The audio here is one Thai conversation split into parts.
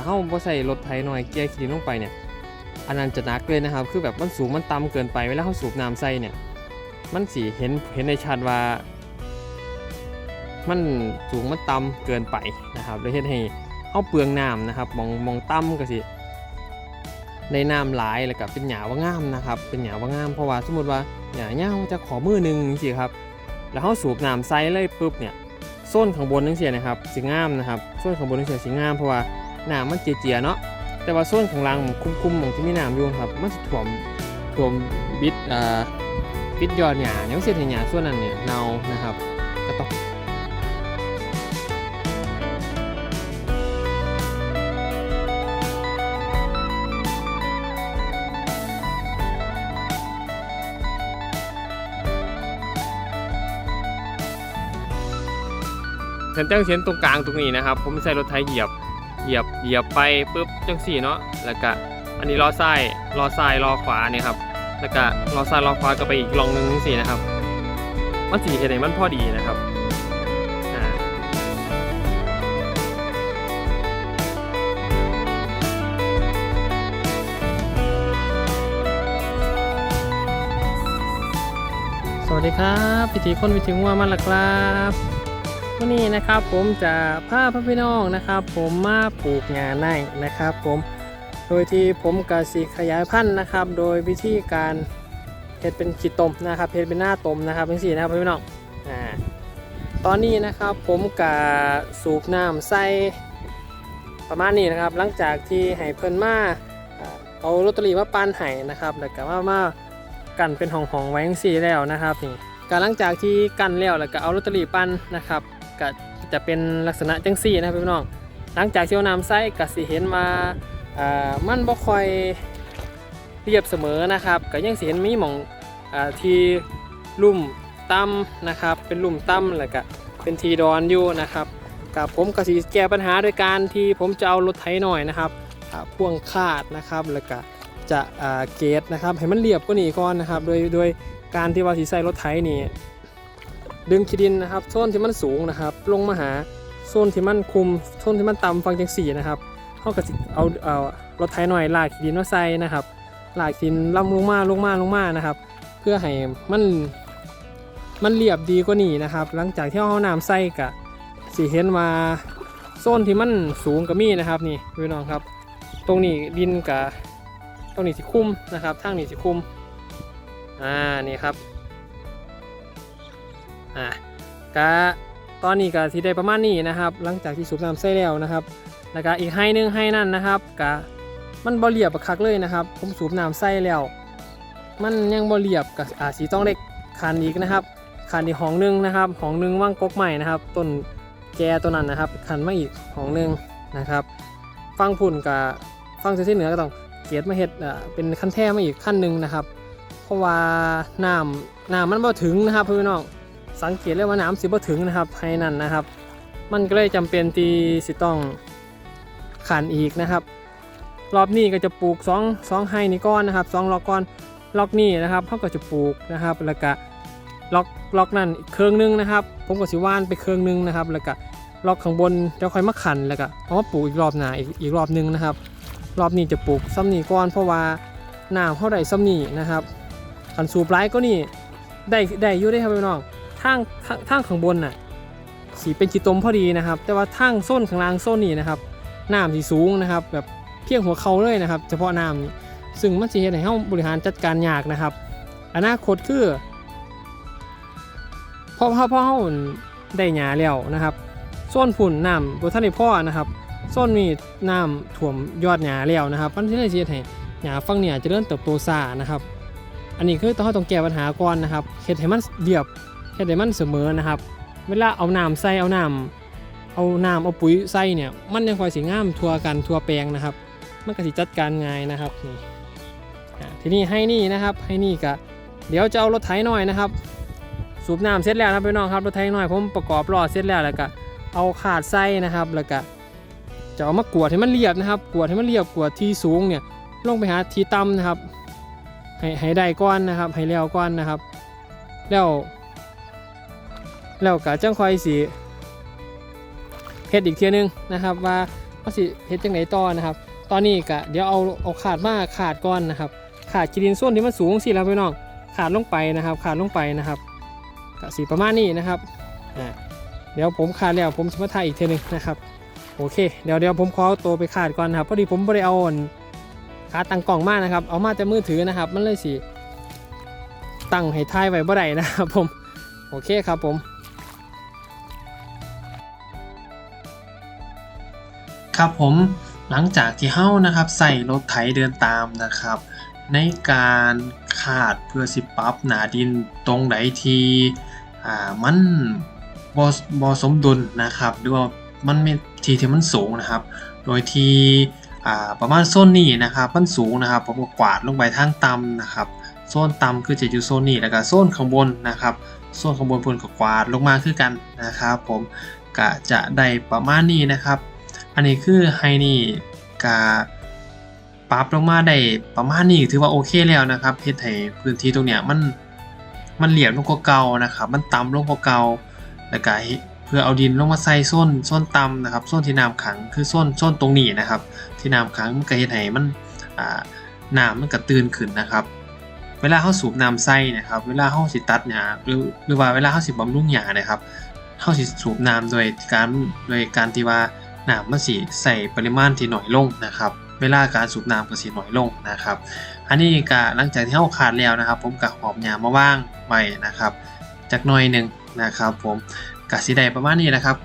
าเฮาบ่ใส่รถไถหน่อยเกียร์ขี้ดินลงไปเนี่ยอันนั้นจะหนักเลยนะครับ คือแบบมันสูงมันต่ำเกินไปเวลาเฮาสูบน้ำใส่เนี่ย มันสิเห็นเห็นในชัดว่า มันสูงมันต่ำเกินไปนะครับเลยเฮ็ดให้เอาเปลืองน้ำนะครับมองมองต่ำก็สิในน้ำหลายแล้วก็เป็นหยาว่างามนะครับ เป็นหยาว่างามเพราะว่าสมมติว่าหยาเงาจะขอมือหนึ่งสิครับแล้วเขาสูบน้ำใส่เลยปุ๊บเนี่ยโซนข้างบนนั่นเสียนะครับสีงามนะครับโซนข้างบนนั่นเสียสีงามเพราะว่า น้ำมันเจียๆเนาะแต่ว่าโซนข้างล่างมันคุ้มๆของที่มีน้ำอยู่ครับมันสิถ่วมถ่วมบิดอ่าบิดยอดหยาอย่างเสียให้หยาส่วนนั้นเนี่ยเน่านะครับก็ต้องฉันจังเส้นตรงกลางตรงนี้นะครับ ผมใส่รถไถเหยียบ เหยียบเหยียบไปปุ๊บจังสี่เนาะแล้วก็อันนี้ล้อซ้ายล้อซ้ายล้อขวาเนี่ยครับแล้วก็ล้อซ้ายล้อขวาก็ไปอีกลองหนึงจังสี่นะครับมันสีเห็นไหนมันพอดีนะครับสวัสดีครับพิธีคนพิธีงัวมาและครับ วันนี้นะครับผมจะพาพ่อพี่น้องนะครับ ผมมาปลูกงาในนะครับ ผมโดยที่ผมกสิขยายพันธุ์นะครับ โดยวิธีการเห็ดเป็นขีดตมนะครับเห็ดเป็นหน้าตมนะครับเป็นสีนะครับพ่อพี่น้องอ่าตอนนี้นะครับผมกะสูบน้ำใส่ประมาณนี้นะครับ หลังจากที่ให้เพิ่นมาเอาลอตเตอรี่มาปั้นให้นะครับแล้วก็มามากันเป็นห้องๆไว้จังซี่แล้วนะครับนี่ก็หลังจากที่กันแล้วแล้วก็เอาลอตเตอรี่ปั้นนะครับ ก็จะเป็นลักษณะจังซี่นะครับพี่น้อง หลังจากที่เอาน้ำใส่ก็สิเห็นว่าอ่ามันบ่ค่อยเรียบเสมอนะครับก็ยังสิเห็นมีหม่องอาที่ลุ่มต่ำนะครับ เป็นลุ่มต่ำแล้วก็เป็นทีดอนอยู่นะครับกับผมก็สิแก้ปัญหาโดยการที่ผมจะเอารถไถหน่อยนะครับอ่าพ่วงคาดนะครับแล้วก็จะอ่าเกตนะครับให้มันเรียบกว่านี้ก่อนนะครับ โดยโดยการที่ว่าสิใส่รถไถนี่ ดึงขี้ดินนะครับโซนที่มันสูงนะครับ ลงมาหาโซนที่มันคุมโซนที่มันต่ำฟังจังสี่นะครับเขาก็สิเอาเอารถไถหน่อยลากขี้ดินมาใส่นะครับลากขีดินล่ำลงมาลงมาลงมานะครับ เพื่อให้มันมันเรียบดีกว่านี้นะครับ หลังจากที่เอาน้ำใส่กะสิเห็นว่าโซนที่มันสูงก็มีนะครับนี่พี่น้องครับ ตรงนี้ดินกับตรงนี้สิคุมนะครับทางนี้สิคุมอ่านี่ครับ อะกะตอนนี้ก็ที่ได้ประมาณนี้นะครับ หลังจากที่สูบน้ำใส่แล้วนะครับ แล้วก็อีกให้หนึงให้นั่นนะครับกะมันบ่เรียบคักเลยนะครับ ผมสูบน้ำใส่แล้ว มันยังบ่เรียบกับอาจสีต้องเล็กคันอีกนะครับคันอีกห้องนึงนะครับห้องนึงว่างกกใหม่นะครับต้นแกตัวนั้นนะครับคันมาอีกห้องนึงนะครับ ฟังพุ่นกับฟังเส้นเหนือก็ต้องเกียรมาเฮ็ดเป็นขั้นแท้มาอีกขั้นหนึ่งนะครับ เพราะว่าน้ำน้ำมันบ่ถึงนะครับพี่น้อง สังเกตเลยว่าน้ำสิบ่ถึงนะครับให้นั่นนะครับ มันก็เลยจำเป็นที่สิต้องขันอีกนะครับ รอบนี้ก็จะปลูก2 2ไฮนี่ก้อนนะครับ2ล็อกก้อนล็อกนี้นะครับเขาก็จะปลูกนะครับ แล้วก็ล็อกล็อกนั่นอีกเครื่องนึงนะครับ ผมก็สิว่านไปเครื่องนึงนะครับ แล้วก็ล็อกข้างบนจะค่อยมาขันแล้วก็เอามาปลูกอีกรอบหนาอีกอีกรอบนึงนะครับ รอบนี้จะปลูกซ้ำนี่ก้อนเพราะว่าน้ำเท่าใดซ้ำนี่นะครับขันสูบไร้ก็นี่ได้ได้ยู่ได้ครับพี่น้อง ทางทางทางข้างบนน่ะสีเป็นจีตมพอดีนะครับ แต่ว่าทางโซนข้างล่างโซนนี้นะครับน้ำสีสูงนะครับ แบบเพียงหัวเข่าเลยนะครับ เฉพาะน้ำนี่ซึ่งมันจะเห็นให้เราบริหารจัดการยากนะครับ อนาคตคือพอพ่อพ่อเราได้หยาแล้วนะครับโซนฝุ่นน้ำบนท่านในพ่อนะครับโซนนี้น้ำท่วมยอดหยาแล้วนะครับมันจะได้เสียให้หยาฟังเนี่ยจะเริ่มเติบโตซ่านะครับ อันนี้คือต้องต้องแก้ปัญหาก่อนนะครับเฮ็ดให้มันเรียบ เฮ็ดให้มันเสมอนะครับ เวลาเอาน้ำใส่เอาน้ำเอาน้ำเอาปุ๋ยใส่เนี่ยมันยังคอยสีงามทั่วกันทั่วแปลงนะครับ มันก็สิจัดการง่ายนะครับนี่ทีนี้ให้นี่นะครับให้นี่ก็เดี๋ยวจะเอารถไถหน่อยนะครับ สูบน้ำเสร็จแล้วนะครับพี่น้องครับรถไถหน่อยผมประกอบล้อเสร็จแล้วแล้วก็เอาขาดใส่นะครับแล้วก็จะเอามากวดให้มันเรียบนะครับ กวดให้มันเรียบกวดที่สูงเนี่ยลงไปหาที่ต่ำนะครับให้ให้ได้ก้อนนะครับให้แล้วก้อนนะครับ แล้ว แล้วก็จังคอยสีเฮ็ดอีกเทียนึงนะครับ ว่าว่าสิเฮ็ดจังไหนต่อนะครับ ตอนนี้ก็เดี๋ยวเอาเอาขาดมาขาดก่อนนะครับ ขาดกีดินส่วนที่มันสูงสิแล้วพี่น้องขาดลงไปนะครับ ขาดลงไปนะครับก็สีประมาณนี้นะครับเดี๋ยวผมขาดแล้วผมจะมาถ่ายอีกเทีนึงนะครับโอเคเดี๋ยวเดี๋ยวผมขอตัวไปขาดก่อนนะครับพอดีผมไม่ได้เอาขาตั้งกล่องมากนะครับ เอามาแต่มือถือนะครับ มันเลยสิตั้งให้ถ่ายไว้บ่ได้นะครับผม โอเคครับผม ครับผมหลังจากที่เฮ้านะครับใส่รถไถเดินตามนะครับ ในการขาดเพื่อสิปรับหนาดินตรงไหนที่อ่ามันบอบอสมดุลนะครับหรือว่ามันมีที่ที่มันสูงนะครับ โดยที่ประมาณโซนนี้นะครับมันสูงนะครับผมก็กวาดลงไปทางต่ำนะครับโซนต่ำคือจะอยู่โซนนี้แล้วก็โซนข้างบนนะครับโซนข้างบนพนก็กวาดลงมาคือกันนะครับ ผมก็จะได้ประมาณนี้นะครับ อันนี้คือไฮนี่กาปรับลงมาได้ประมาณนี้ถือว่าโอเคแล้วนะครับเฮ็ดให้พื้นที่ตรงเนี้ยมันมันเหลี่ยมลงกว่าเก่านะครับ มันต่ำลงกว่าเก่าแล้วก็เพื่อเอาดินลงมาใส่ส้นส้นต่ำนะครับส้นที่น้ำขังคือส้นส้นตรงนี้นะครับ ที่น้ำขังมันก็เฮ็ดให้มันอ่าน้ำมันก็ตื่นขึ้นนะครับ เวลาเขาสูบน้ำใส่นะครับ เวลาเขาสิตัดหญ้าหรือหรือว่าเวลาเขาสิบำรุงหญ้านะครับเขาสิสูบน้ำโดยการโดยการที่ว่า น้ำมันสีใส่ปริมาณที่น้อยลงนะครับเวลาการสูบน้ำก็สีน้อยลงนะครับ อันนี้ก็หลังจากที่เราขาดแล้วนะครับ ผมก็หอบยามาว่างไว้นะครับจากหน่อยหนึ่งนะครับผมกสีได้ประมาณนี้นะครับ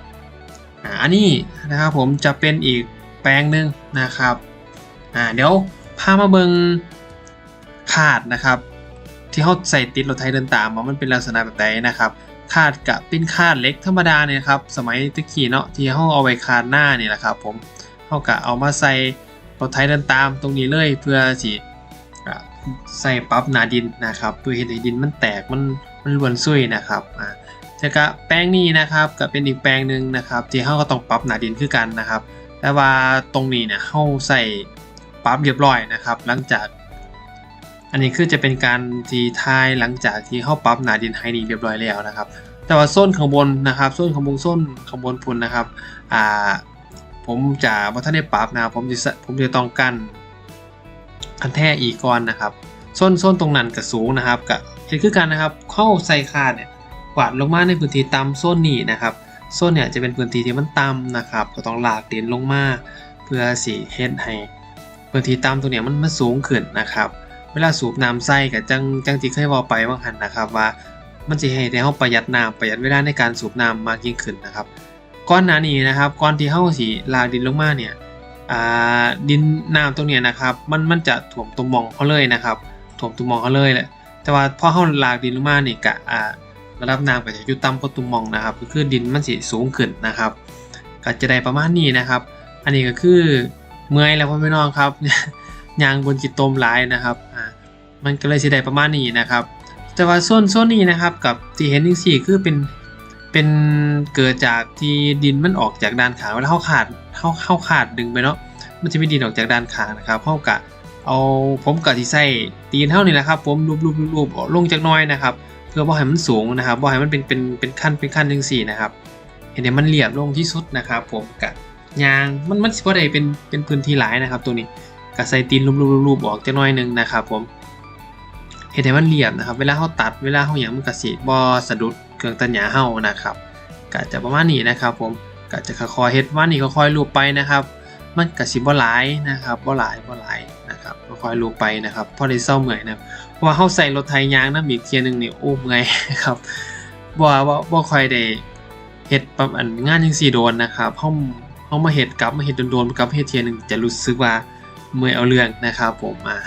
อันนี้นะครับผมจะเป็นอีกแปลงหนึ่งนะครับอ่าเดี๋ยวพามาเบิงขาดนะครับ ที่เขาใส่ติดรถไถเดินตามมันเป็นลักษณะแบบใดนะครับ คาดกับเป็นคาดเล็กธรรมดาเนี่ยครับสมัยตะกี้เนาะที่เขาเอาไว้คาดหน้าเนี่ยแหละครับผมเขากะเอามาใส่รถไถเดินตามตรงนี้เลยเพื่อสิใส่ปั๊บหนาดินนะครับเพื่อเห็นให้ดินมันแตกมันมันล้วนซุยนะครับอ่าแต่กะแปลงนี้นะครับก็เป็นอีกแปลงหนึ่งนะครับ ที่เขาก็ต้องปรับหนาดินคือกันนะครับแต่ว่าตรงนี้เนี่ยเขาใส่ปั๊บเรียบร้อยนะครับ หลังจาก อันนี้คือจะเป็นการทีทายหลังจากที่เข้าปั๊บหนาดินไฮดีเรียบร้อยแล้วนะครับ แต่ว่าโซนข้างบนนะครับโซนข้างบนโซนข้างบนพุ่นนะครับอ่าผมจะว่าถ้าได้ปั๊บนะครับผมจะผมจะต้องกั้นคันแท่อีกก่อนนะครับโซนโซนตรงนั้นกับสูงนะครับกับเห็นคือกันนะครับเข้าใส่คาดเนี่ยกวาดลงมาในพื้นที่ต่ำโซนนี้นะครับโซนเนี่ยจะเป็นพื้นที่ที่มันต่ำนะครับก็ต้องลากเดินลงมาเพื่อสีเฮ็ดให้พื้นที่ต่ำตรงเนี้ยมันมันสูงขึ้นนะครับ เวลาสูบน้ำใส่กับจังจังที่เคยบอกไปว่าหันนะครับว่า มันจะให้ได้เราประหยัดน้ำประหยัดเวลาในการสูบน้ำมากยิ่งขึ้นนะครับก้อนหนานี้นะครับก้อนที่เข้าสีลากดินลงมาเนี่ยดินน้ำตรงเนี้ยนะครับมันมันจะถ่วมตุ่มมองเขาเลยนะครับถ่วมตุ่มมองเขาเลยแหละแต่ว่าพอเข้าลากดินลงมาเนี่ยกะระดับน้ำก็จะอยู่ต่ำกว่าตุ่มมองนะครับ ก็คือดินมันสิสูงขึ้นนะครับ ก็จะได้ประมาณนี้นะครับ อันนี้ก็คือเมื่อยแล้วพ่อพี่น้องครับยางบนจิตตมหลายนะครับ มันก็เลยสิได้ประมาณนี้นะครับ แต่ว่าส่วนส่วนนี้นะครับกับที่เห็นที่สี่คือเป็นเป็นเกิดจากที่ดินมันออกจากด้านขางเวลาเข้าขาดเข้าเข้าขาดดึงไปเนาะมันจะมีดินออกจากด้านขางนะครับเข้ากะเอาผมกะที่ใส่ตีนเท่านี้แหละครับ ผมรูปรูปรูปลงจากน้อยนะครับ เพื่อบ่ให้มันสูงนะครับบ่ให้มันเป็นเป็นเป็นขั้นเป็นขั้นจังสี่นะครับ เห็นไหมมันเรียบลงที่สุดนะครับ ผมกะยางมันมันสิบ่ได้เป็นเป็นพื้นที่หลายนะครับ ตัวนี้กะใส่ตีนรูปๆๆๆออกจักน่อยหนึงนะครับ ผม เห็นให้มันเรียบนะครับ เวลาเขาตัดเวลาเขาอย่างมันกระสีบอสะดุดเครื่องตัดหญ้าเฮานะครับก็จะประมาณนี้นะครับ ผมก็จะค่อยๆเฮ็ดว่านี่ค่อยลูบไปนะครับ มันกระสีบ่หลายนะครับบ่หลายบ่หลายนะครับค่อยๆลูบไปนะครับพอได้เศร้าเมื่อยนะเพราะว่าเฮาใส่รถไถยางน้ำอีกเทียหนึงนี่โอ้เมื่อยครับบ่ว่าบ่บ่ค่อยได้เฮ็ดประมาณงานจังซี่โดนนะครับเฮาเฮามาเฮ็ดกลับมาเฮ็ดโดนๆกลับเฮ็ดเทียหนึงจะรู้สึกว่าเมื่อยเอาเรื่องนะครับ ผมอ่า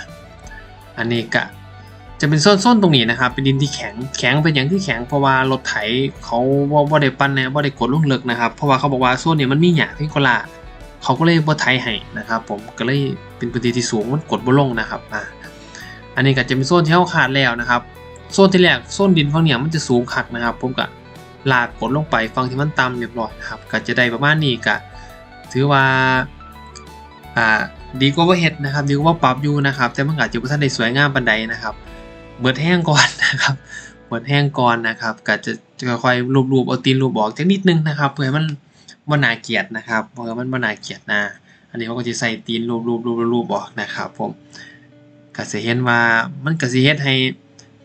อันนี้ก็ จะเป็นส้นๆตรงนี้นะครับ เป็นดินที่แข็งแข็งเป็นอย่างที่แข็งเพราะว่ารถไถเขาว่าบ่ได้ปั้นนะบ่าได้กดลงเลิกนะครับ เพราะว่าเขาบอกว่าโซนเนี่ยมันมีหญ้าพียงกลาเขาก็เลยบ่าไถให้นะครับ ผมก็เลยเป็นพื้นที่ที่สูงมันกดบ่ลงนะครับอ่าอันนี้ก็จะเป็นโซนที่เขาขาดแล้วนะครับโซนที่แรกโซนดินฝั่งเนี่ยมันจะสูงคักนะครับ ผมก็ลากกดลงไปฝั่งที่มันต่ำเรียบร้อยนะครับก็จะได้ประมาณนี้ก็ถือว่าอ่าดีกว่าเฮ็ดนะครับดีกว่าปรับอยู่นะครับ แต่มันอาจจะบ่ทันได้สวยงามปานใดนะครับ เบิดแห้งก่อนนะครับ เบิดแห้งก่อนนะครับก็จะจะค่อยๆรูปๆเอาตีนรูปออกจักนิดนึงนะครับเพื่อให้มันบ่น่าเกลียดนะครับเพื่อมันบ่น่าเกลียดนะอันนี้เขาก็จะใส่ตีนรูปรูปรูปรูปออกนะครับผมก็จะเห็นว่ามันก็สิเฮ็ดให้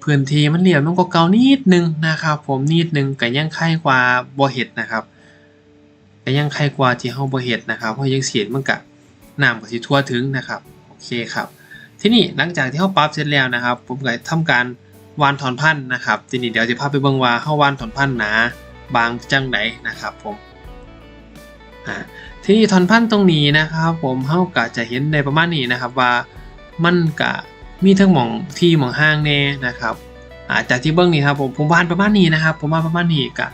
พื้นที่มันเรียบมันก็เก่านิดนึงนะครับ ผมนิดนึงก็ยังไข่กว่าบ่เฮ็ดนะครับก็ยังไข่กว่าที่เฮาบ่เฮ็ดนะครับเพราะยังเสียดมันก็น้ำก็สิทั่วถึงนะครับโอเคครับ ที่นี้หลังจากที่เฮาปรับเสร็จแล้วนะครับ ผมก็ทำการวานถอนพันธุ์นะครับ ทีนี้เดี๋ยวจะพาไปเบิ่งว่าเฮาวานถอนพันธุ์หนาบางจังไดนะครับผมอ่าที่ถอนพันธุ์ตรงนี้นะครับ ผมเฮาก็จะเห็นในประมาณนี้นะครับว่ามันก็มีทั้งหม่องที่หม่องห้างแน่นะครับาจากที่เบิ้องนี่ครับผมผมวานประมาณนี้นะครับ ผมวานประมาณนี้ก็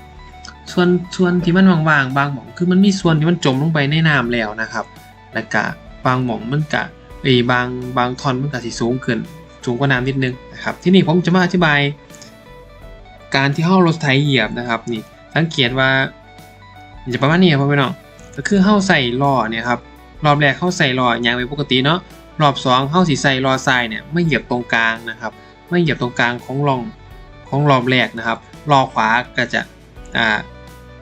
ส่วนส่วนที่มันว่างๆบางหม่องคือมันมีส่วนที่มันจมลงไปในน้ำแล้วนะครับ แล้วก็บางหม่องมันก็ เอยบางบางทอนมันก็สิสูงขึ้นสูงกว่าน้ำนิดนึงนะครับที่นี่ผมจะมาอธิบาย การที่เฮารถไถเหยียบนะครับนี่สังเกตว่าจะประมาณนี้ครับพี่น้องก็คือเฮาใส่ล้อเนี่ยครับรอบแรกเฮาใส่ล้อยางไปปกติเนาะรอบสองเฮาสิใส่ล้อทรายเนี่ยไม่เหยียบตรงกลางนะครับ ไม่เหยียบตรงกลางของรองของรอบแรกนะครับล้อขวาก็จะอ่า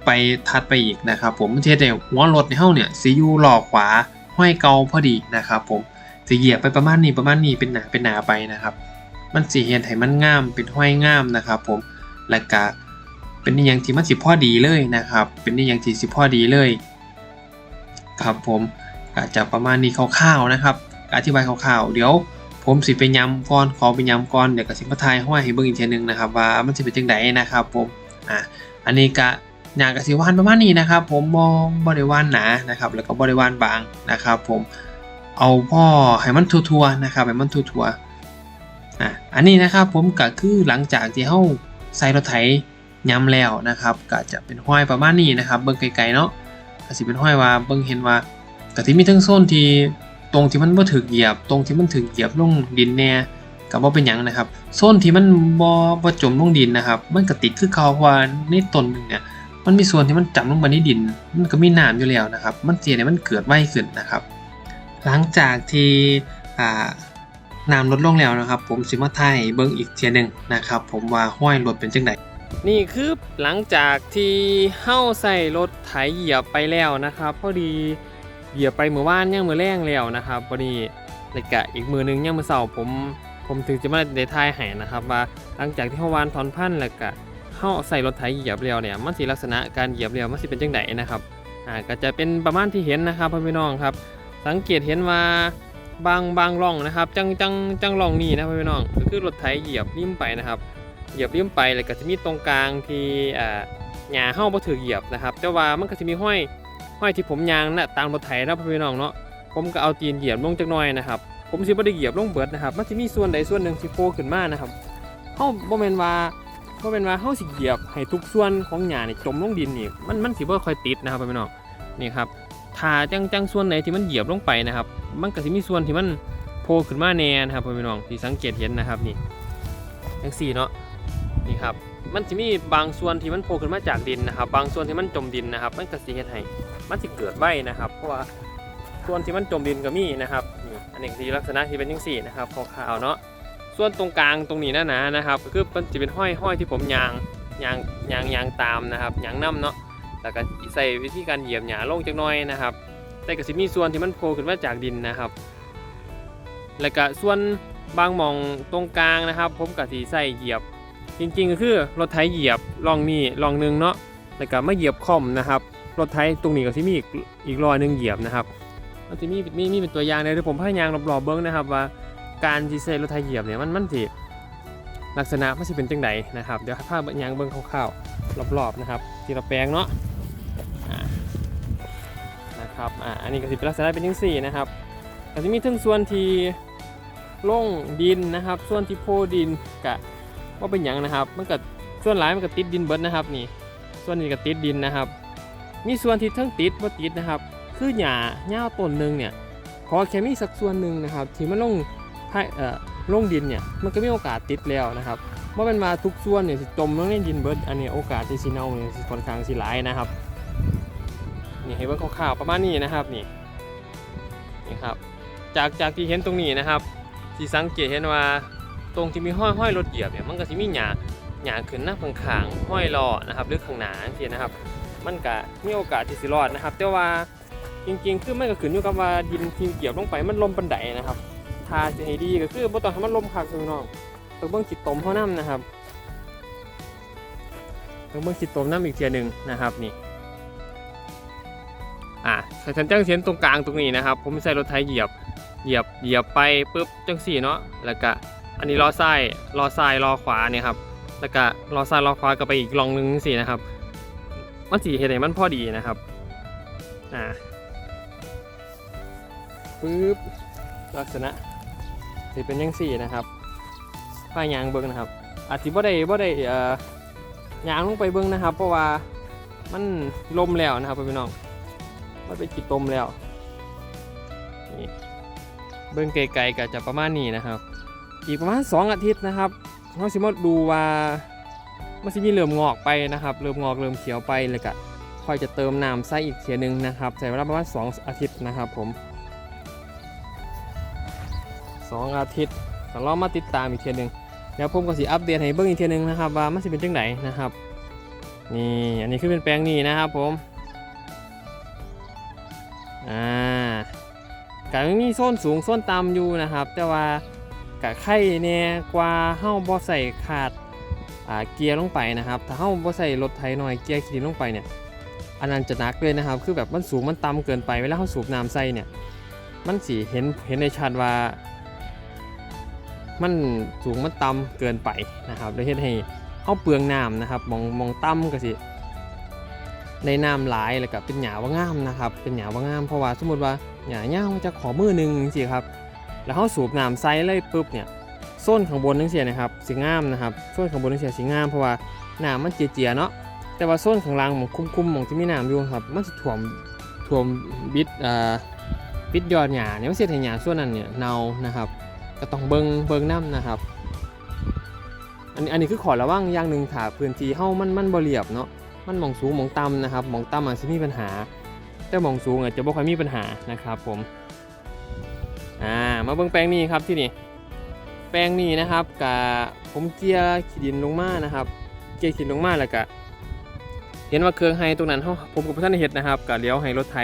ไปทัดไปอีกนะครับ ผมมันเฮ็ดให้หัวรถในเฮาเนี่ยสิอยู่ล้อขวาห้อยเกาพอดีนะครับผม จะเหยียบไปประมาณนี้ประมาณนี้เป็นหนาเป็นหนาไปนะครับ มันสิเฮ็ดให้มันงามเป็นห้อยงามนะครับผมและก็เป็นอหย่างที่มันสิพอดีเลยนะครับ เป็นอหย่างที่สิพอดีเลย ครับผมอาจจะประมาณนี้คร่าวๆนะครับ อธิบายคร่าวๆเดี๋ยว ผมสิไปย้ำก่อนขอไปย้ำก่อนเดี๋ยวก็สิมาทายห้อยให้เบิ่งอีกทีหนึงนะครับ ว่ามันสิเป็นจังไดนะครับ ผมอะอันนี้ก็อยากกสิวานประมาณนี้นะครับ ผมบ่บ่ได้วานหนานะครับ แล้วก็บ่ได้วานบางนะครับ ผม เอาพ่อให้มันทัวๆนะครับให้มันทัวๆอะอันนี้นะครับผมก็คือหลังจากที่เฮาใส่รถไถย้ำแล้วนะครับก็จะเป็นห้อยประมาณนี้นะครับ เบิ่งไกลๆเนาะก็สิเป็นห้อยว่าเบิ่งเห็นว่าก็ที่มีทั้งโซนที่ตรงที่มันบ่ถึกเหยียบ ตรงที่มันถึกเหยียบลงดินแน่ก็บ่เป็นหยังนะครับโซนที่มันบ่บ่จมลงดินนะครับ มันก็ติดคือเขาว่าในต้นหนึงเนี่ยมันมีส่วนที่มันจำลงไปในดิน มันก็มีน้ำอยู่แล้วนะครับ มันเสียเนี่ยมันเกิดไวขึ้นนะครับ หลังจากที่อ่าน้ำลดลงแล้วนะครับ ผมสิมาถ่ายเบิ่งอีกเทียหนึงนะครับ ผมว่าห้อยรถเป็นจังไดนี่คือหลังจากที่เฮ้าใส่รถไถเหยียบไปแล้วนะครับ พอดีเหยียบไปเมื่อวานยังมือแรงแล้วนะครับพอดีแล้วก็อีกมือหนึงยังมือเสาร์ผมผมถึงจะมาได้ทายให้นะครับ ว่าหลังจากที่เฮาวานถอนพันธุ์แล้วก็เฮาใส่รถไถเหยียบแล้วเนี่ยมันสิลักษณะการเหยียบแล้วมันสิเป็นจังไดนะครับอ่าก็จะเป็นประมาณที่เห็นนะครับพ่อพี่น้องครับ สังเกตเห็นว่าบางบางร่องนะครับ จังจังจังร่องนี้นะพ่อพี่น้องก็คือรถไถเหยียบริมไปนะครับเหยียบริมไปแล้วก็จะมีตรงกลางที่อ่าหญ้าเฮาบ่ถือเหยียบนะครับ แต่ว่ามันก็จะมีห้อยห้อยที่ผมยางนะตามรถไถนะพ่อพี่น้องเนาะผมก็เอาตีนเหยียบลงจักหน่อยนะครับผมสิบ่ได้เหยียบลงเบิดนะครับมันจะมีส่วนใดส่วนหนึ่งที่โผล่ขึ้นมานะครับเฮาบ่แม่นว่าบ่แม่นว่าเฮาสิเหยียบให้ทุกส่วนของหญ้านี่จมลงดินนี่มันมันสิบ่ค่อยติดนะครับพ่พี่น้องนี่ครับ ถ้าจังจังส่วนไหนที่มันเหยียบลงไปนะครับ มันก็สิมีส่วนที่มันโผล่ขึ้นมาแน่นะครับพี่น้องที่สังเกตเห็นนะครับนี่จังซี่เนาะนี่ครับมันจะมีบางส่วนที่มันโผล่ขึ้นมาจากดินนะครับ บางส่วนที่มันจมดินนะครับ มันก็สิเฮ็ดให้มันสิเกิดไว้นะครับ เพราะว่าส่วนที่มันจมดินก็มีนะครับนี่อันนี้คือลักษณะที่เป็นจังซี่นะครับขาวๆเนาะส่วนตรงกลางตรงนี้หนาๆนะครับก็คือมันจะเป็นห้อยห้อยที่ผมยางยางยางยางตามนะครับยางน้ำเนาะ แล้วก็ใส่วิธีการเหยียบหยาลงจักน่อยนะครับ แต่ก็สิมีส่วนที่มันโผล่ขึ้นมาจากดินนะครับ แล้วก็ส่วนบางมองตรงกลางนะครับ ผมก็สิใส่เหยียบ จริงๆก็คือรถไถเหยียบลองนี่ลองหนึงเนาะแล้วก็มาเหยียบคอมนะครับรถไถตรงนี้ก็สิมีอีกอีกรอยหนึงเหยียบนะครับมันจะมีมีมีเป็นตัวอย่างเลยเดี๋ยวผมพยายามรอบๆเบิ้งนะครับว่าการที่ใช้รถไถเหยียบเนี่ยมันมันสิลักษณะมันสิเป็นจังไดนะครับเดี๋ยวภาพยางเบิ้งคร่าวๆรอบๆนะครับ ที่เราแปลงเนาะ นะครับอ่าอันนี้ก็สิเป็นลักษณะเป็นจังสี่นะครับก็จะมีทั้งส่วนที่ล่งดินนะครับ ส่วนที่โพดินกะว่าเป็นหยังนะครับ มันก็ส่วนหลายมันก็ติดดินเบิดนะครับนี่ ส่วนนี้ก็ติดดินนะครับ มีส่วนที่ทั้งติดว่าติดนะครับ คือหญ้าหญ้าต้นหนึ่งเนี่ยขอแค่มีสักส่วนหนึ่งนะครับ ที่มันลงให้เอ่อลงดินเนี่ยมันก็มีโอกาสติดแล้วนะครับว่าเป็นมาทุกส่วนเนี่ยจมลงในดินเบิดอันนี้โอกาสที่สิเน่าเนี่ยค่อนข้างสิหลายนะครับ นี่ให้เบิ่งคร่าวๆประมาณนี้นะครับนี่นี่ครับจากจากที่เห็นตรงนี้นะครับที่สังเกตเห็นว่าตรงที่มีห้อยห้อยรถเหยียบเนี่ยมันก็จะมีหยาหยาขึ้นหน้าข้างขางห้อยล้อนะครับหรือข้างหนาทีนะครับ มันก็มีโอกาสที่สิรอดนะครับ แต่ว่าจริงๆ คือมันก็ขึ้นอยู่กับว่าดินที่เกี่ยวลงไปมันลมปันไดนะครับถ้าจะให้ดีก็คือบ่ต้องให้มันลมคักพี่น้องต้องเบิ่งขีดตมเท่านั้นนะครับต้องเบิ่งขีดตมน้ำอีกเทียหนึ่งนะครับนี่ อะฉันจังเสียนตรงกลางตรงนี้นะครับ ผมใส่รถไถเหยียบ เหยียบ เหยียบไปปุ๊บจังสี่เนาะ แล้วก็อันนี้ล้อซ้ายล้อซ้ายล้อขวาเนี่ยครับ แล้วก็ล้อซ้ายล้อขวาก็ไปอีกลองหนึงจังสี่นะครับ มันสีเห็นไหนมันพอดีนะครับ อ่าปึ๊บลักษณะสิเป็นยังสี่นะครับผ้ายางเบิ้งนะครับ อาจจะบ่ได้บ่ได้เอ่อยางลงไปเบิ้งนะครับ เพราะว่ามันลมแล้วนะครับพี่น้อง มันเป็นกิตมแล้วนี่เบิ้งไกลๆก็จะประมาณนี้นะครับ อีกประมาณ 2 อาทิตย์นะครับเราสิมาดูว่ามันสิมีเริ่มงอกไปนะครับ เริ่มงอกเริ่มเขียวไปเลยก็ค่อยจะเติมน้ำใส่อีกเทียนึงนะครับใช้เวลาประมาณ 2 อาทิตย์นะครับผม 2 อาทิตย์ก็ลองมาติดตามอีกเทียนึงเดี๋ยวผมก็สิอัปเดตให้เบิ่งอีกเทียนึงนะครับว่ามันสิเป็นจังไดนะครับนี่อันนี้คือเป็นแปลงนี้นะครับผม อ่ากะมีโซนสูงโซนต่ำอยู่นะครับ แต่ว่ากะไข่เนี่ยกว่าเฮาบ่ใส่ขาดอ่าเกียร์ลงไปนะครับ ถ้าเฮาบ่ใส่รถไถหน่อยเกียร์ขีดลงไปเนี่ยอันนั้นจะหนักเลยนะครับ คือแบบมันสูงมันต่ำเกินไปเวลาเฮาสูบน้ำใส่เนี่ยมันสิเห็นเห็นในชัดว่า มันสูงมันต่ำเกินไปนะครับเลยเฮ็ดให้เฮาเปลืองน้ำนะครับมองมองต่ำก็สิ ในน้ำหลายแล้วก็เป็นหยาว่างามนะครับ เป็นหยาว่างามเพราะว่าสมมติว่าหยาเน่ามันจะขอมือหนึ่งสิครับ แล้วเขาสูบน้ำใส่เลยปุ๊บเนี่ยโซนข้างบนนั่งเสียนะครับสีงามนะครับโซนข้างบนนั่งเสียสีงามเพราะว่าน้ำมันเจียๆเนาะแต่ว่าโซนข้างล่างมองคุ้มๆมองที่มีน้ำอยู่ครับมันจะถ่วมถ่วมบิดอ่าบิดยอดหยาเนี่ยมันเสียให้หยาส่วนนั้นเนี่ยเน่านะครับก็ต้องเบิงเบิงน้ำนะครับอันนี้อันนี้คือขอระวังอย่างหนึ่งถ้าพื้นที่เฮ้ามันมันบ่เรียบเนาะ มันมองสูงมองต่ำนะครับมองต่ำอาจจะมีปัญหา แต่มองสูงอาจจะบ่ค่อยมีปัญหานะครับผมอ่ามาเบิ่งแปลงนี้ครับที่นี่แปลงนี้นะครับกะผมเกียร์ขีดินลงมานะครับ เกียร์ขีดินลงมาแล้วก็เห็นว่าเครื่องไฮตรงนั้นเฮาผมกับท่านเห็ดนะครับกะเลี้ยวให้รถไถ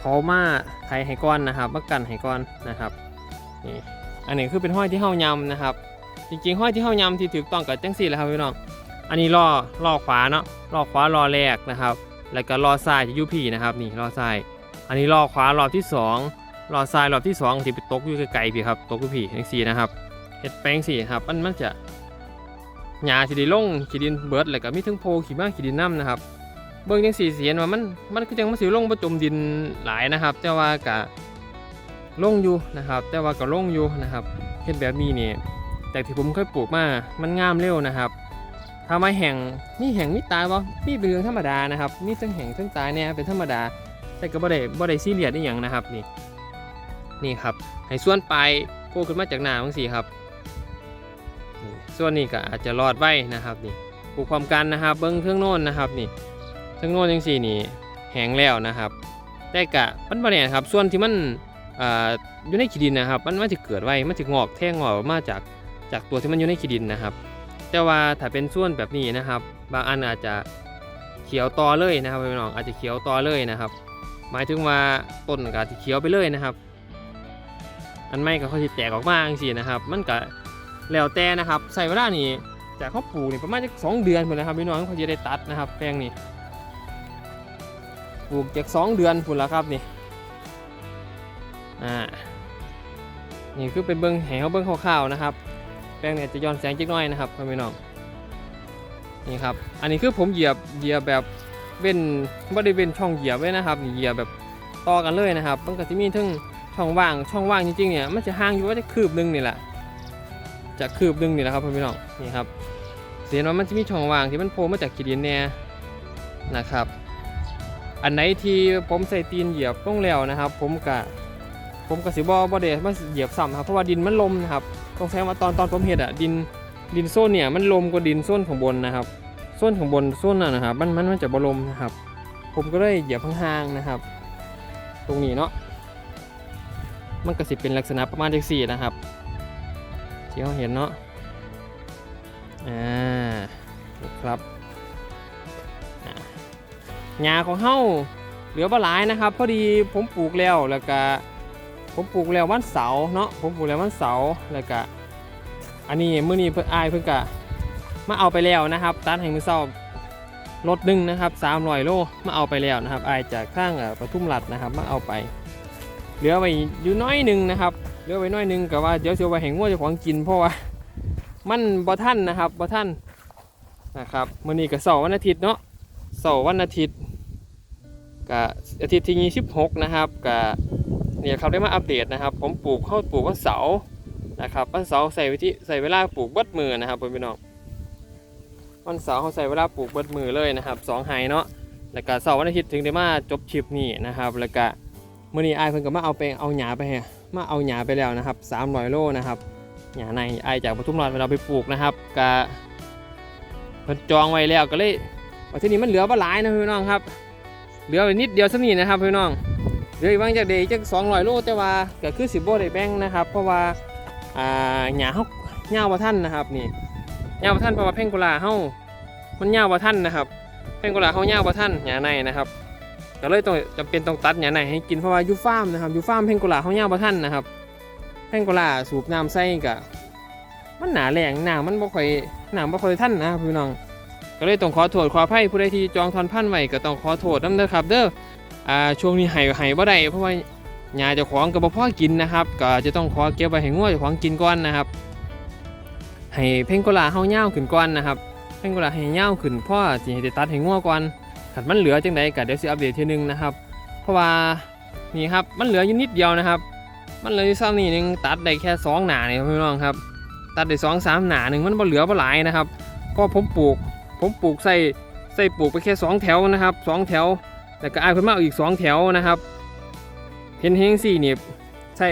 เขามาไถให้ก้อนนะครับมากันให้ก้อนนะครับนี่อันนี้คือเป็นห้อยที่เฮายำนะครับ จริงๆห้อยที่เฮายำที่ถูกต้องกับจังสี่แหละครับพี่น้อง อันนี้ล้อล้อขวาเนาะล้อขวาล้อแรกนะครับ แล้วก็ล้อซ้ายจะอยูพีนะครับนี่ล้อซ้ายอันนี้ล้อขวารอบที่สองล้อซ้ายรอบที่สองที่ไปตกอยู่ไกลๆพี่ครับตกอยู่พี่ทั้งสี่นะครับเห็ดแป้งสี่ครับมันมันจะหญ้าสีดีลงขีดินเบิร์ดแล้วก็มีทั้งโพขีมาขีดินน้ำนะครับ เบิ้งจังสี่เสียนว่ามันมันก็ยังมาสิลงประจมดินหลายนะครับ แต่ว่ากะลงอยู่นะครับ แต่ว่าก็ลงอยู่นะครับเห็ดแบบนี้เนี่ยจากที่ผมเคยปลูกมามันงามเร็วนะครับ ถ้าไม้แห่งมีแห่งมีตายบ่มีเป็นเรื่องธรรมดานะครับมีทั้งแห่งทั้งตายเนี่ยเป็นธรรมดา แต่ก็บ่ได้บ่ได้ซีเรียสอีหยังนะครับนี่นี่ครับให้ส่วนปลายโผล่ขึ้นมาจากหน้าจังซี่ครับนี่ส่วนนี้ก็อาจจะรอดไว้นะครับนี่ปลูกความกันนะครับ เบิ้งเครื่องโน้นนะครับนี่เครื่องโน้นจังซี่นี่แห้งแล้วนะครับแต่กะมันบ่แน่ครับ ส่วนที่มันอ่าอยู่ในขี้ดินนะครับ มันมันจะเกิดไว้มันจะงอกแท่งงอกออกมาจากจากตัวที่มันอยู่ในขี้ดินนะครับ แต่ว่าถ้าเป็นส่วนแบบนี้นะครับ บางอันอาจจะเขียวต่อเลยนะครับพี่น้องอาจจะเขียวต่อเลยนะครับ หมายถึงว่าต้นก็อาจจะเขียวไปเลยนะครับ อันไม่ก็เขาจะแตกออกมาจังซี่นะครับ มันก็แล้วแต่นะครับใส่เวลานี่จากเขาปลูกนี่ประมาณจะสองเดือนหมดนะครับพี่น้องเขาจะได้ตัดนะครับแปลงนี้ปลูกจากสองเดือนพุ่นแล้วครับนี่อ่านี่คือเป็นเบิ้งแหวเบิ้งคร่าวๆนะครับ แป้งเนี่ยจะย้อนแสงจิกหน้อยนะครับพี่น้องนี่ครับอันนี้คือผมเหยียบเหยียบแบบเว้นไม่ได้เว้นช่องเหยียบไว้นะครับเหยียบแบบต่อกันเลยนะครับมันก็จะมีทั้งช่องว่างช่องว่างจริงๆเนี่ยมันจะห่างอยู่ว่าจะคืบหนึงนี่แหละจะคืบหนึงนี่แหละครับพี่น้องนี่ครับเสียนว่ามันจะมีช่องว่างที่มันโผล่มาจากขีดินเนี่ยนะครับ อันไหนที่ผมใส่ตีนเหยียบต้องแล้วนะครับ ผมกะ ผมกะสิบอบอเดมาเหยียบซ้ำครับเพราะว่าดินมันลมนะครับต้องแสดงว่าตอนตอนผมเห็ดอะดินดินโซนเนี่ยมันลมกว่าดินโซนของบนนะครับโซนของบนโซนนั่นนะครับมันมันมันจะบลมนะครับ ผมก็เลยเหยียบห่างๆนะครับ ตรงนี้เนาะมันก็สิเป็นลักษณะประมาณจังสี่นะครับที่เราเห็นเนาะอ่าครับหญ้าของเฮาเหลือบ่หลายนะครับ พอดีผมปลูกแล้วแล้วก็ ผมปลูกแล้ววันเสาร์เนาะผมปลูกแล้ววันเสาร์แล้วก็อันนี้มื้อนี้เพิ่นอายเพิ่นก็มาเอาไปแล้วนะครับตัดให้มื้อเช้ารถหนึงนะครับ300โลมาเอาไปแล้วนะครับอายจากข้างปทุมรัฐนะครับมาเอาไป เหลือไว้อยู่น้อยหนึงนะครับเหลือไว้น้อยหนึงก็ว่าเดี๋ยวสิเอาไว้ให้งัวเจ้าของกินเพราะว่ามันบ่ทันนะครับบ่ทันนะครับมื้อนี้ก็เสาร์วันอาทิตย์เนาะเสาร์วันอาทิตย์ก็อาทิตย์ที่26นะครับก็ เนี่ยครับได้มาอัปเดตนะครับ ผมปลูกข้าวปลูกวันเสาร์นะครับวันเสาร์ใส่วิธีใส่เวลาปลูกเบิดมือนะครับพี่น้องวันเสาร์เขาใส่เวลาปลูกเบิดมือเลยนะครับสองไฮเนาะแล้วก็เสาร์วันอาทิตย์ถึงได้มาจบชิปนี่นะครับแล้วก็มื้อนี้อายเพิ่นก็มาเอาไปเอาหญ้าไปให้มาเอาหญ้าไปแล้วนะครับ300โลนะครับหญ้าในไอายจากปทุมราชเราไปปลูกนะครับกะเพิ่นจองไว้แล้วก็เลยว่าที่นี้มันเหลือบ่หลายนะพี่น้องครับ เหลือไว้นิดเดียวสักนิดนะครับพี่น้อง เลืออีกบางจากเดย์จาก200โลแต่ว่าก็คือสิบ่ได้แบ่งนะครับ เพราะว่าอ่าหญ้าเฮาหย้าบ่ทันนะครับนี่เหย้าบ่ทันเพราะว่าแพงกุลาเฮามันเหย้าบ่ทันนะครับแพงกุลาเฮาเหย้าบ่ทันหญ้าในนะครับก็เลยต้องจำเป็นต้องตัดหญ้าในให้กินเพราะว่ายู่ฟาร์มนะครับยู่ฟาร์มแพงกุลาเฮาเหย้าบ่ทันนะครับแพงโกลาสูบน้ำใส่กะมันหนาแรงหน้ำมันบ่ค่อยหน้ำบ่ค่อยท่านนะครับพี่น้อง ก็เลยต้องขอโทษขออภัยผู้ใดที่จองทอนพันไว้ก็ต้องขอโทษน้ำเด้อครับ เด้อ อ่าช่วงนี้ให้ให้บ่ได้เพราะว่าหญ้าเจ้าของก็บ่พอกินนะครับ ก็จะต้องขอเก็บไว้ให้งัวเจ้าของกินก่อนนะครับให้เพ่งโกลาเฮาเหย้าขึ้นก่อนนะครับเพ่งโกลาให้เหย้าขึ้นพ่อสิให้ได้ตัดให้งัวก่อนถ้ามันเหลือจังใดก็เดี๋ยวสิอัปเดตทีนึงนะครับ เพราะว่านี่ครับมันเหลืออยู่นิดเดียวนะครับ มันเหลยซ้ำนี่หนึงตัดได้แค่สองหนาเนี่ยพี่น้องครับ ตัดได้สองสามหนาหนึ่งมันบ่เหลือบ่หลายนะครับเพราะผมปลูก ผมปลูกใส่ใส่ปลูกไปแค่สองแถวนะครับสองแถว แล้วก็อายเพิ่นมาเอาอีกสองแถวนะครับ เห็นเฮงสี่นี่ใช่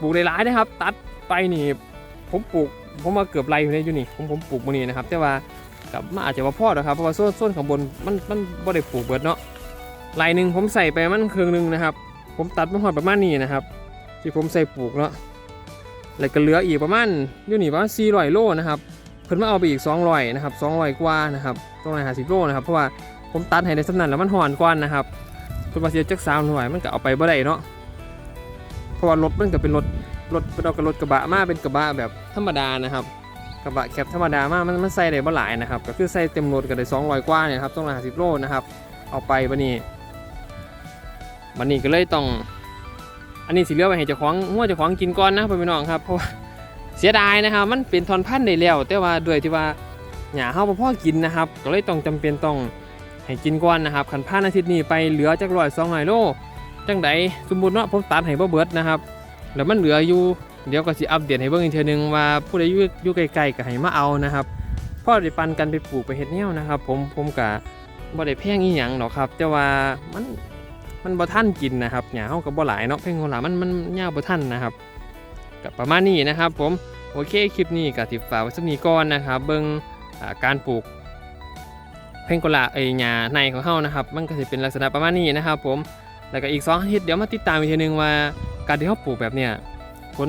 ปลูกได้หลายนะครับ ตัดไปนี่ผมปลูกผมมาเกือบไรอยู่ในอยู่นี่ผมผมปลูกมานี่นะครับ แต่ว่ากับมันอาจจะว่าพอดนะครับเพราะว่าโซนโซนข้างบนมันมันบ่ได้ปลูกเบิดเนาะไรหนึ่งผมใส่ไปมันเครื่องหนึงนะครับ ผมตัดมาหอดประมาณนี้นะครับ ที่ผมใส่ปลูกเนาะแล้วก็เหลืออีกประมาณอยู่นี่ประมาณ400โลนะครับเพิ่นมาเอาไปอีก200นะครับ200กว่านะครับ250โลนะครับเพราะว่า ผมตัดให้ในสำนันแล้วมันห่อนกว่านะครับเพิ่นว่าสิจัก3หน่วยมันก็เอาไปบ่ได้เนาะเพราะว่ารถมันก็เป็นรถรถเป็นเอากับรถกระบะมาเป็นกระบะแบบธรรมดานะครับกระบะแคปธรรมดามามันมันใส่ได้บ่หลายนะครับก็คือใส่เต็มรถก็ได้200กว่าเนี่ยครับ250โลนะครับ เอาไปบัดนี้บัดนี้ก็เลยต้อง อันนี้สิเลือไว้ให้เจ้าของงัวเจ้าของกินก่อนนะพี่น้องครับเพราะว่าเสียดายนะครับ มันเป็นทอนพันธุ์ได้แล้วแต่ว่าด้วยที่ว่าหญ้าเฮาบ่พอกินนะครับ ก็เลยต้องจำเป็นต้อง ให้กินก่อนนะครับคันผ่านอาทิตย์นี้ไปเหลือจักร้อยสองร้อยโลจังใดสมมุติเนาะผมตัดให้บ่เบิดนะครับแล้วมันเหลืออยู่เดี๋ยวก็สิอัปเดตให้เบิ่งอีกเทื่อนึงว่าผู้ใดอยู่อยู่ใกลๆก็ให้มาเอานะครับพ่อได้ปันกันไปปลูกไปเฮ็ดแนวนะครับ ผมผมก็บ่ได้แพงอีหยังหรอกครับ แต่ว่ามันมันบ่ทันกินนะครับหญ้าเฮาก็บ่หลายเนาะเพ่งโหลามันมันยาวบ่ทันนะครับก็ประมาณนี้นะครับ ผมโอเคคลิปนี้ก็สิฝากไว้สักนี้ก่อนนะครับ เบิ่งอ่าการปลูก เพ่งโกลาไอ้หญ้าในของเฮานะครับมันก็สิเป็นลักษณะประมาณนี้นะครับ ผมแล้วก็อีก2อาทิตย์เดี๋ยวมาติดตามอีกทีนึงว่าการที่เฮาปลูกแบบเนี้ยผล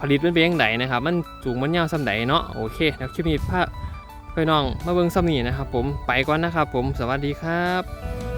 ผลิตเป็นเป็นจังไดนะครับ มันสูงมันยาวส่ำใดเนาะโอเคแล้วคลิปนี้พาพี่น้องมาเบิ่งซ้ำนี้นะครับ ผมไปก่อนนะครับ ผมสวัสดีครับ